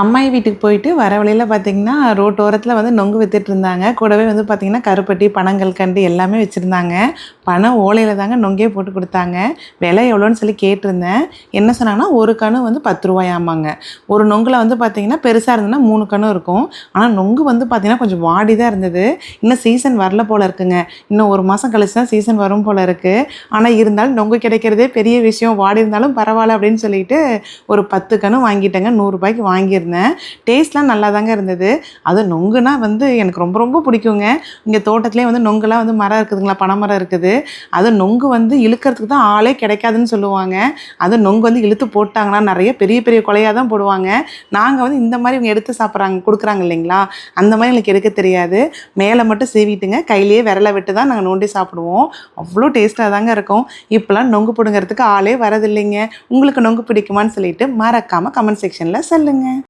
அம்மாயி வீட்டுக்கு போயிட்டு வர வழியில் பார்த்தீங்கன்னா ரோட்டோரத்தில் வந்து நொங்கு வித்துட்டு இருந்தாங்க. கூடவே வந்து பார்த்தீங்கன்னா கருப்பட்டி பணங்கள் கண்டு எல்லாமே வச்சுருந்தாங்க. பணம் ஓலையில் தாங்க நொங்கே போட்டு கொடுத்தாங்க. விலை எவ்வளோன்னு சொல்லி கேட்டிருந்தேன். என்ன சொன்னாங்கன்னா ஒரு கணு வந்து பத்து ரூபாயாமாங்க ஒரு நொங்கில் வந்து பார்த்தீங்கன்னா பெருசாக இருந்ததுன்னா மூணு கணு இருக்கும். ஆனால் நொங்கு வந்து பார்த்தீங்கன்னா கொஞ்சம் வாடி தான் இருந்தது. இன்னும் சீசன் வரல போல் இருக்குங்க. இன்னும் ஒரு மாதம் கழிச்சு தான் சீசன் வரும் போல் இருக்குது ஆனால் இருந்தாலும் நொங்கு கிடைக்கிறதே பெரிய விஷயம். வாடி இருந்தாலும் பரவாயில்ல அப்படின்னு சொல்லிட்டு ஒரு பத்து கணு வாங்கிட்டேங்க. நூறுரூபாய்க்கு வாங்கியிருந்தேன். டேஸ்ட்லாம் நல்லா தாங்க இருந்தது. அது நொங்குனா வந்து எனக்கு ரொம்ப ரொம்ப பிடிக்குங்க. இங்கே தோட்டத்துலேயே வந்து நொங்குலாம் வந்து மரம் இருக்குதுங்களா பனைமரம் இருக்குது. அது நொங்கு வந்து இழுக்கிறதுக்கு தான் ஆளே கிடைக்காதுன்னு சொல்லுவாங்க. அது நொங்கு வந்து இழுத்து போட்டாங்கன்னா நிறைய பெரிய பெரிய கொலையாக தான் போடுவாங்க. நாங்கள் வந்து இந்த மாதிரி இவங்க எடுத்து சாப்பிட்றாங்க கொடுக்குறாங்க இல்லைங்களா? அந்த மாதிரி எங்களுக்கு எடுக்க தெரியாது. மேலே மட்டும் சீவிட்டுங்க. கையிலேயே விரலை விட்டு தான் நாங்கள் நோண்டி சாப்பிடுவோம். அவ்வளோ டேஸ்ட்டாக தாங்க இருக்கும். இப்போலாம் நொங்கு பிடுங்கிறதுக்கு ஆளே வரதில்லைங்க. உங்களுக்கு நொங்கு பிடிக்குமான்னு சொல்லிட்டு மறக்காமல் கமெண்ட் செக்ஷனில் சொல்லுங்கள்